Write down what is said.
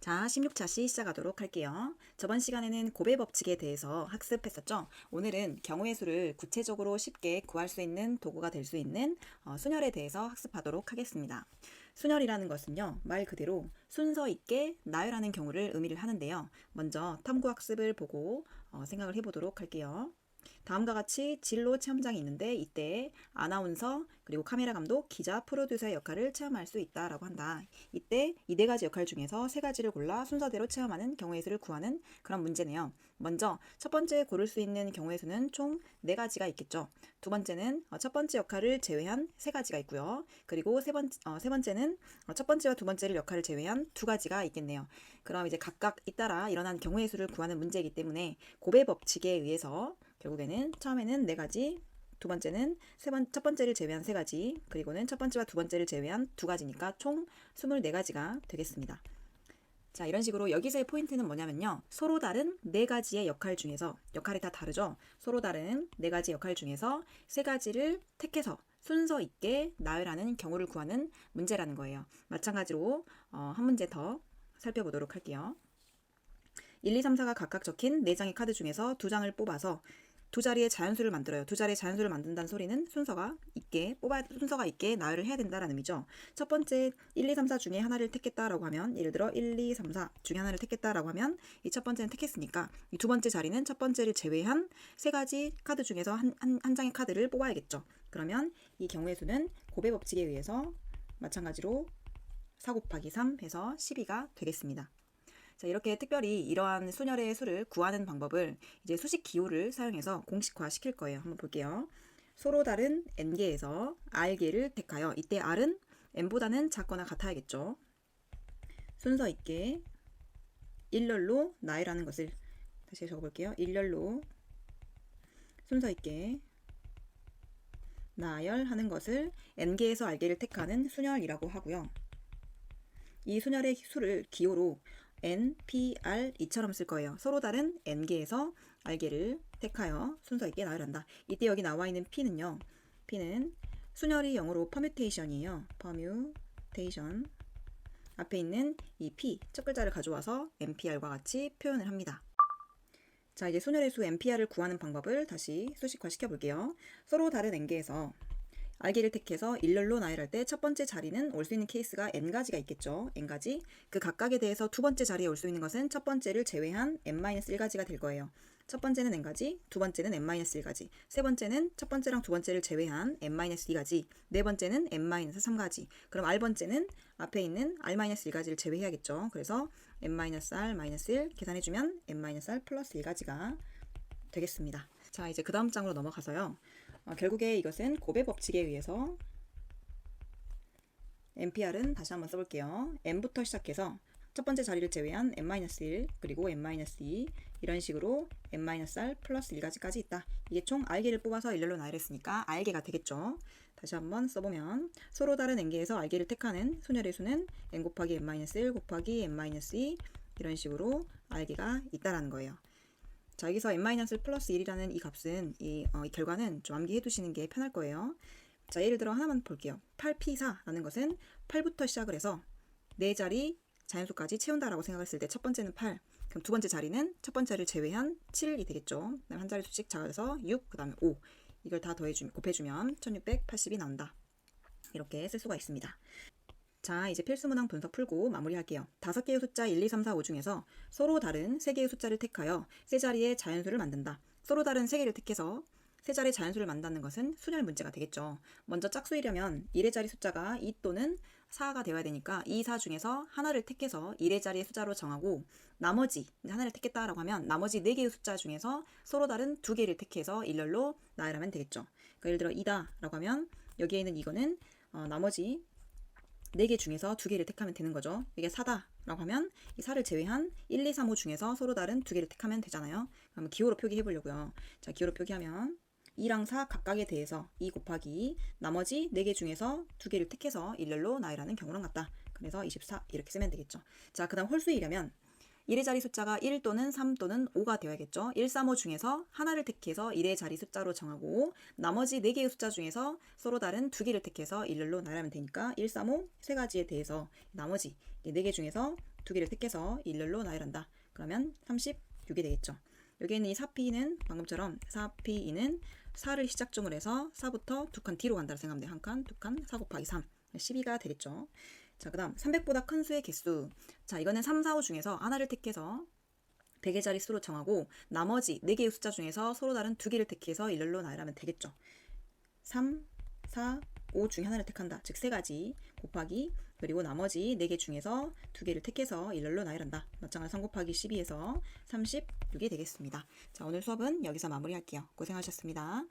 자, 16차시 시작하도록 할게요. 저번 시간에는 고배 법칙에 대해서 학습했었죠. 오늘은 경우의 수를 구체적으로 쉽게 구할 수 있는 도구가 될 수 있는 어, 순열에 대해서 학습하도록 하겠습니다. 순열이라는 것은요, 말 그대로 순서 있게 나열하는 경우를 의미를 하는데요. 먼저 탐구 학습을 보고 어, 생각을 해보도록 할게요. 다음과 같이 진로 체험장이 있는데 이때 아나운서 그리고 카메라 감독, 기자, 프로듀서의 역할을 체험할 수 있다라고 한다. 이때 이 네 가지 역할 중에서 세 가지를 골라 순서대로 체험하는 경우의 수를 구하는 그런 문제네요. 먼저 첫 번째 고를 수 있는 경우의 수는 총 네 가지가 있겠죠. 두 번째는 어, 첫 번째 역할을 제외한 세 가지가 있고요. 그리고 세, 번, 어, 세 번째는 어, 첫 번째와 두 번째를 역할을 제외한 두 가지가 있겠네요. 그럼 이제 각각 잇따라 일어난 경우의 수를 구하는 문제이기 때문에 고배 법칙에 의해서 결국에는 처음에는 네 가지, 두 번째는 세 번, 첫 번째를 제외한 세 가지, 그리고는 첫 번째와 두 번째를 제외한 두 가지니까 총 24가지가 되겠습니다. 자, 이런 식으로 여기서의 포인트는 뭐냐면요. 서로 다른 네 가지의 역할 중에서, 역할이 다 다르죠? 서로 다른 네 가지 역할 중에서 세 가지를 택해서 순서 있게 나열하는 경우를 구하는 문제라는 거예요. 마찬가지로 어, 한 문제 더 살펴보도록 할게요. 1, 2, 3, 4가 각각 적힌 4장의 카드 중에서 두 장을 뽑아서 두 자리의 자연수를 만들어요. 두 자리의 자연수를 만든다는 소리는 순서가 있게 뽑아 순서가 있게 나열을 해야 된다라는 의미죠. 첫 번째 1, 2, 3, 4 중에 하나를 택했다라고 하면 예를 들어 1, 2, 3, 4 중에 하나를 택했다라고 하면 이 첫 번째는 택했으니까 이 두 번째 자리는 첫 번째를 제외한 세 가지 카드 중에서 한, 한, 한 장의 카드를 뽑아야겠죠. 그러면 이 경우의 수는 고배 법칙에 의해서 마찬가지로 4 곱하기 3 해서 12가 되겠습니다. 자, 이렇게 특별히 이러한 순열의 수를 구하는 방법을 이제 수식 기호를 사용해서 공식화 시킬 거예요. 한번 볼게요. 서로 다른 n개에서 r개를 택하여 이때 r은 n보다는 작거나 같아야겠죠. 순서 있게 일렬로 나열하는 것을 다시 적어볼게요. 일렬로 순서 있게 나열하는 것을 n개에서 r개를 택하는 순열이라고 하고요. 이 순열의 수를 기호로 n, p, r 이처럼 쓸 거예요. 서로 다른 n개에서 r개를 택하여 순서 있게 나열한다. 이때 여기 나와 있는 p는요. p는 순열이 영어로 permutation이에요. permutation 앞에 있는 이 p 첫 글자를 가져와서 npr과 같이 표현을 합니다. 자, 이제 순열의 수 npr을 구하는 방법을 다시 수식화 시켜 볼게요. 서로 다른 n개에서 알기를 택해서 일렬로 나열할 때 첫 번째 자리는 올 수 있는 케이스가 n가지가 있겠죠. n가지. 그 각각에 대해서 두 번째 자리에 올 수 있는 것은 첫 번째를 제외한 n-1가지가 될 거예요. 첫 번째는 n가지, 두 번째는 n-1가지, 세 번째는 첫 번째랑 두 번째를 제외한 n-2가지, 네 번째는 n-3가지. 그럼 r번째는 앞에 있는 r-1가지를 제외해야겠죠. 그래서 n-r-1 계산해주면 n-r 플러스 1가지가 되겠습니다. 자, 이제 그 다음 장으로 넘어가서요. 어, 결국에 이것은 고배 법칙에 의해서 NPR은 다시 한번 써볼게요. n부터 시작해서 첫 번째 자리를 제외한 n-1 그리고 n-2 이런 식으로 n-r 플러스 1가지까지 있다. 이게 총 r개를 뽑아서 일렬로 나열했으니까 r개가 되겠죠. 다시 한번 써보면 서로 다른 n개에서 r개를 택하는 소멸의 수는 n 곱하기 n-1 곱하기 n-2 이런 식으로 r개가 있다라는 거예요. 자, 여기서 n 플러스 1이라는 이 값은 이, 어, 이 결과는 좀 암기해 두시는 게 편할 거예요. 자, 예를 들어 하나만 볼게요. 8p4라는 것은 8부터 시작을 해서 네 자리 자연수까지 채운다라고 생각했을 때 첫 번째는 8. 그럼 두 번째 자리는 첫 번째를 제외한 7이 되겠죠. 그다음 한 자리 수씩 작아서 6, 그다음에 5. 이걸 다 더해주면 곱해주면 1680이 나온다. 이렇게 쓸 수가 있습니다. 자, 이제 필수 문항 분석 풀고 마무리할게요. 다섯 개의 숫자 1, 2, 3, 4, 5 중에서 서로 다른 세 개의 숫자를 택하여 세 자리의 자연수를 만든다. 서로 다른 세 개를 택해서 세 자리의 자연수를 만드는 것은 순열 문제가 되겠죠. 먼저 짝수이려면 1의 자리 숫자가 2 또는 4가 되어야 되니까 2, 4 중에서 하나를 택해서 1의 자리의 숫자로 정하고 나머지 하나를 택했다라고 하면 나머지 4개의 숫자 중에서 서로 다른 2개를 택해서 일렬로 나열하면 되겠죠. 그러니까 예를 들어 2다라고 하면 여기에 있는 이거는 어, 나머지 4개 중에서 2개를 택하면 되는 거죠. 이게 4다라고 하면 이 4를 제외한 1, 2, 3, 5 중에서 서로 다른 2개를 택하면 되잖아요. 그럼 기호로 표기해 보려고요. 자, 기호로 표기하면 2랑 4 각각에 대해서 2 곱하기 나머지 4개 중에서 2개를 택해서 일렬로 나열하는 경우랑 같다. 그래서 24 이렇게 쓰면 되겠죠. 자, 그 다음 홀수이려면 1의 자리 숫자가 1 또는 3 또는 5가 되어야겠죠. 1, 3, 5 중에서 하나를 택해서 1의 자리 숫자로 정하고 나머지 4개의 숫자 중에서 서로 다른 2개를 택해서 일렬로 나열하면 되니까 1, 3, 5 세 가지에 대해서 나머지 4개 중에서 2개를 택해서 일렬로 나열한다. 그러면 36이 되겠죠. 여기에 있는 이 4P는 방금처럼 4P는 4를 시작점으로 해서 4부터 두 칸 뒤로 간다고 생각하면 돼요. 한 칸, 두 칸, 4 곱하기 3. 12가 되겠죠. 자, 그 다음 300보다 큰 수의 개수. 자, 이거는 3, 4, 5 중에서 하나를 택해서 100의 자리 수로 정하고 나머지 4개의 숫자 중에서 서로 다른 2개를 택해서 일렬로 나열하면 되겠죠. 3, 4, 5 중에 하나를 택한다. 즉세 가지 곱하기 그리고 나머지 4개 중에서 2개를 택해서 일렬로 나열한다. 몇장을 3 곱하기 12에서 36이 되겠습니다. 자, 오늘 수업은 여기서 마무리할게요. 고생하셨습니다.